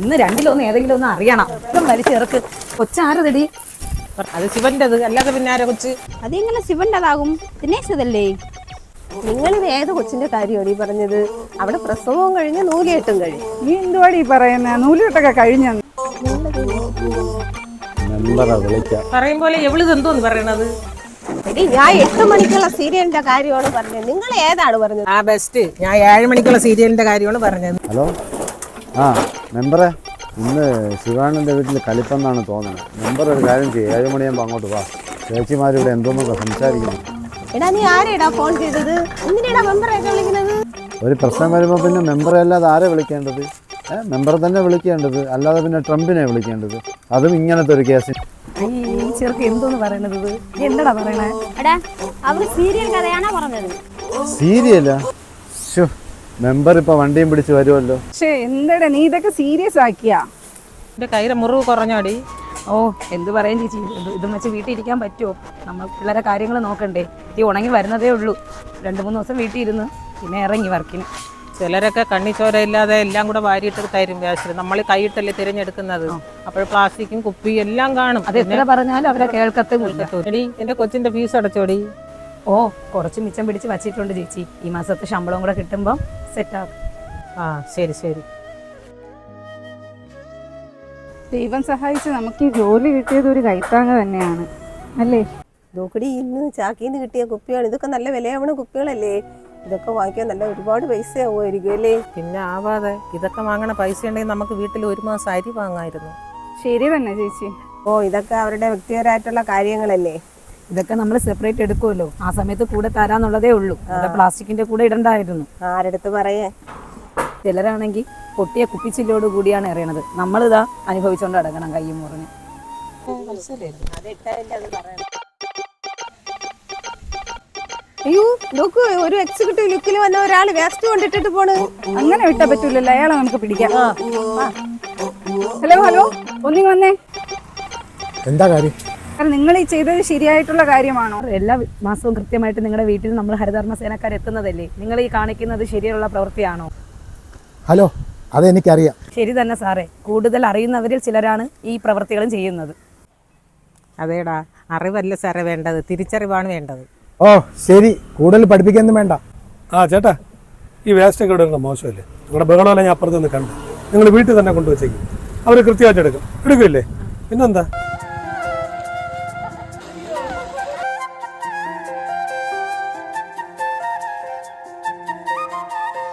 ഇന്ന് രണ്ടിലൊന്ന് ഏതെങ്കിലും ഒന്ന് അറിയണം. ഇപ്പം വലിച്ചെറുക്ക് കൊച്ചാരതടി? അത് ശിവന്റേത് അല്ലാതെ പിന്നെ ആരെ കൊച്ച്? അതെങ്ങനെ ശിവന്റേതാകും ദിനേശതല്ലേ നിങ്ങളിത് ഏത് കൊച്ചിന്റെ കാര്യമാണ് ഈ പറഞ്ഞത്? അവിടെ പ്രസവവും കഴിഞ്ഞ് നൂലിയെട്ടും കഴിഞ്ഞു. നീ എന്തുവാടി പറയുന്ന? നൂലിയെട്ടൊക്കെ കഴിഞ്ഞു പറയും പോലെ എവളിത് എന്തോന്ന് പറയണത്? എടി ഞാൻ എട്ട് മണിക്കുള്ള സീരിയലിന്റെ കാര്യമാണ് പറഞ്ഞത്. നിങ്ങൾ ഏതാണ് പറഞ്ഞത്? ആ ബെസ്റ്റ്. ഞാൻ ഏഴ് മണിക്കുള്ള സീരിയലിന്റെ കാര്യമാണ് പറഞ്ഞത്. ഹലോ? ആ മെമ്പറെ ഇന്ന് ശിവാനന്ദന്റെ വീട്ടിൽ കളിപ്പെന്നാണ് തോന്നുന്നത് മെമ്പർ ഒരു കാര്യം ചെയ്യും ഏഴ് മണിയാകുമ്പോൾ അങ്ങോട്ട് വാ. ചേച്ചിമാരിവിടെ എന്തോന്നൊക്കെ സംസാരിക്കുന്നു. എടാ നീ ആരെടാ ഫോൺ ചെയ്തത്? എന്തിനാ മെമ്പറൊക്കെ വിളിക്കുന്നത്? ഒരു പ്രശ്നം വരുമ്പോൾ പിന്നെ മെമ്പറെ അല്ലാതെ ആരെ വിളിക്കേണ്ടത്? മെമ്പർ മെമ്പറെ തന്നെ വിളിക്കേണ്ടത് അല്ലാതെ പിന്നെ ട്രംപിനെ വിളിക്കേണ്ടത്. അതും ഇങ്ങനത്തെ ഒരു കേസ് എന്തോന്ന് പറയണത് പറയണേ? സീരിയൽ കഥയാണോ പറഞ്ഞത്? സീരിയലാ? ശോ മെമ്പർ ഇപ്പൊ വണ്ടിയും പിടിച്ച് വരുമല്ലോ പക്ഷേ എന്തടാ നീ ഇതൊക്കെ സീരിയസ് ആക്കിയാ? എന്റെ കയ്യിലെ മുറിവ് കുറഞ്ഞോടി. ഓ എന്ത് പറയും ചേച്ചി? ഇത് ഇതും വെച്ച് വീട്ടിൽ ഇരിക്കാൻ പറ്റുമോ നമ്മൾ പിള്ളേരെ കാര്യങ്ങൾ നോക്കണ്ടേ. ഈ ഉണങ്ങി വരുന്നതേ ഉള്ളൂ. രണ്ട് മൂന്ന് ദിവസം വീട്ടിൽ ഇരുന്ന് പിന്നെ ഇറങ്ങി വർക്കിന്. ചിലരൊക്കെ കണ്ണിച്ചോര ഇല്ലാതെ എല്ലാം കൂടെ വാരിയിട്ട് തരും വ്യാശം നമ്മൾ കൈയിട്ടല്ലേ തിരഞ്ഞെടുക്കുന്നത്. അപ്പോൾ പ്ലാസ്റ്റിക്കും കുപ്പിയും എല്ലാം കാണും. അത് എത്ര പറഞ്ഞാലും അവരെ കേൾക്കത്തുമില്ല. എടി എന്റെ കൊച്ചിന്റെ ഫീസ് അടച്ചോടി. ഓ കുറച്ച് മിച്ചം പിടിച്ച് വച്ചിട്ടുണ്ട് ചേച്ചി. ഈ മാസത്തെ ശമ്പളം കൂടെ കിട്ടുമ്പോൾ സെറ്റാകും ആ ശരി ശരി. ദൈവം സഹായിച്ച് നമുക്ക് ഈ ജോലി കിട്ടിയത് ഒരു കൈത്താങ്ങ് തന്നെയാണ്. അല്ലേ? നോക്കടി ഇന്ന് ചാക്കിന്ന് കിട്ടിയ കുപ്പിയാണ് ഇതൊക്കെ നല്ല വിലയാവണ കുപ്പികളല്ലേ? ഇതൊക്കെ വാങ്ങിക്കാൻ നല്ല ഒരുപാട് പൈസ ആവുമായിരിക്കും അല്ലേ? പിന്നെ ആവാതെ ഇതൊക്കെ വാങ്ങണ പൈസ ഉണ്ടെങ്കിൽ നമുക്ക് വീട്ടിൽ ഒരു മാസം അരി വാങ്ങായിരുന്നു. ശരി തന്നെ ചേച്ചി. ഓ ഇതൊക്കെ അവരുടെ വ്യക്തിപരമായിട്ടുള്ള കാര്യങ്ങളല്ലേ? ഇതൊക്കെ നമ്മൾ സെപ്പറേറ്റ് എടുക്കുമല്ലോ. ആ സമയത്ത് കൂടെ തരാന്നുള്ളതേ ഉള്ളൂ. പ്ലാസ്റ്റിക്കിന്റെ കൂടെ ഇടണ്ടായിരുന്നു. ആരെടുത്ത് പറയേ? ചിലരാണെങ്കിൽ പൊട്ടിയ കുപ്പിച്ചില്ലോട് കൂടിയാണ് എറിയണത്. നമ്മളിതാ അനുഭവിച്ചുകൊണ്ട് അടങ്ങണം കയ്യും മുറിഞ്ഞ്. അയ്യോ നോക്ക് ഒരു എക്സിക്യൂട്ടീവ് ലുക്കിൽ വന്ന ഒരാൾ വേസ്റ്റ് കൊണ്ടിട്ടിട്ട് പോണ്. അങ്ങനെ വിട്ടാ പറ്റൂലല്ലോ അയാളെ നമുക്ക് പിടിക്കാം. ഹലോ ഹലോ ഒന്നിങ്ങ് വന്നേ. എന്താ കാര്യം? കാരണം നിങ്ങൾ ഈ ചെയ്തത് ശരിയായിട്ടുള്ള കാര്യമാണോ? എല്ലാ മാസവും കൃത്യമായിട്ട് നിങ്ങളുടെ വീട്ടിൽ നമ്മൾ ഹരിതകർമ്മ സേനക്കാർ എത്തുന്നതല്ലേ? നിങ്ങൾ ഈ കാണിക്കുന്നത് ശരിയുള്ള പ്രവൃത്തിയാണോ? ഹലോ അതെനിക്കറിയാം ശരി തന്നെ സാറേ. കൂടുതൽ അറിയുന്നവരിൽ ചിലരാണ് ഈ പ്രവൃത്തികളും ചെയ്യുന്നത്. അതേടാ അറിവല്ല സാറേ വേണ്ടത്. തിരിച്ചറിവാണ് വേണ്ടത്. ഓ ശരി. കൂടുതൽ പഠിപ്പിക്കൊന്നും വേണ്ട. ആ ചേട്ടാ ഈ വേസ്റ്റ് ഒക്കെ ഇവിടെ മോശമല്ലേ? നിങ്ങളുടെ ബഹളമല്ല ഞാൻ അപ്പുറത്ത് നിന്ന് കണ്ടു. നിങ്ങൾ വീട്ടിൽ തന്നെ കൊണ്ടുവച്ചേക്കും. അവർ കൃത്യമായിട്ട് എടുക്കും. എടുക്കില്ലേ പിന്നെന്താ?